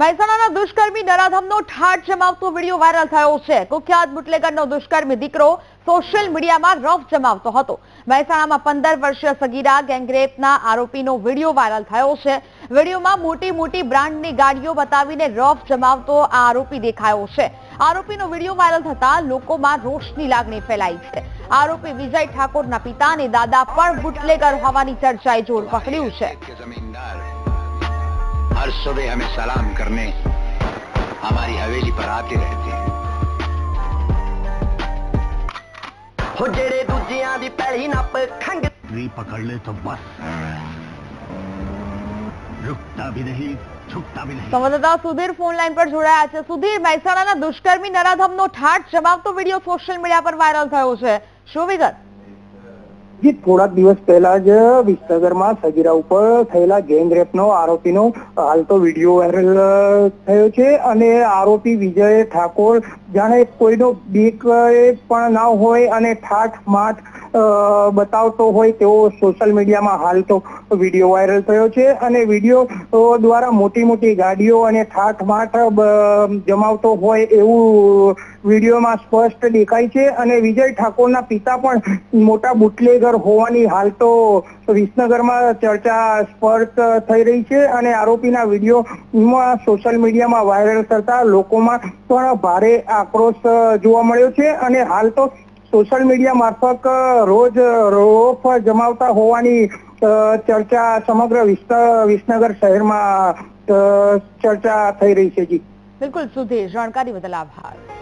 મહેસાણાના દુષ્કર્મી નરાધમનો ઠાટ જમાવતો video viral થયો છે. કુખ્યાત બુટલેગરનો દુષ્કર્મી દીકરો સોશિયલ મીડિયામાં રફ જમાવતો હતો. મહેસાણામાં પંદર વર્ષીય સગીરા ગેંગરેપના આરોપીનો વીડિયો વાયરલ થયો છે. વિડીયોમાં મોટી મોટી બ્રાન્ડની ગાડીઓ બતાવીને રફ જમાવતો આ આરોપી દેખાયો છે. આરોપીનો વીડિયો વાયરલ થતા લોકોમાં રોષની લાગણી ફેલાઈ છે. આરોપી વિજય ઠાકોરના પિતા અને દાદા પણ બુટલેગર હોવાની ચર્ચાએ જોર પકડ્યું છે. हर सुबह हमें सलाम करने हमारी हवेली पर आते रहते हैं। हो पकड़ ले तो बस रुकता भी नहीं संवाददाता सुधीर फ़ोन लाइन पर जुड़ाया है। अच्छा, सुधीर मेहसा दुष्कर्मी नराधम नो ठाट जमाव तो वीडियो सोशल मीडिया पर वायरल थोड़ा शो विगत। જે થોડાક દિવસ પહેલા જ વિસનગરમાં સગીરા ઉપર થયેલા ગેંગ રેપનો આરોપીનો હાલ તો વીડિયો વાયરલ થયો છે અને આરોપી વિજય ઠાકોર, જાણે કોઈનો બીક પણ ના હોય અને ઠાઠ માઠ બતાવતો હોય તેવો સોશિયલ મીડિયામાં હાલ તો વીડિયો વાયરલ થયો છે અને વીડિયો દ્વારા મોટી મોટી ગાડીઓ અને ઠાઠ માઠ જમાવતો હોય એવું વિડીયોમાં સ્પષ્ટ દેખાય છે અને વિજય ઠાકોરના પિતા પણ મોટા બુટલેગર હોવાની હાલ તો વિસનગરમાં ચર્ચા સ્પર્શ થઈ રહી છે અને આરોપીના વિડીયોમાં સોશિયલ મીડિયામાં વાયરલ થતા લોકોમાં પણ ભારે આક્રોશ જોવા મળ્યો છે અને હાલ તો સોશિયલ મીડિયા મારફત રોજ રોફ જમાવતા હોવાની ચર્ચા સમગ્ર વિસ- વિસનગર શહેરમાં ચર્ચા થઈ રહી છે જી. બિલકુલ, સુધીર, જાણકારી બદલ આભાર.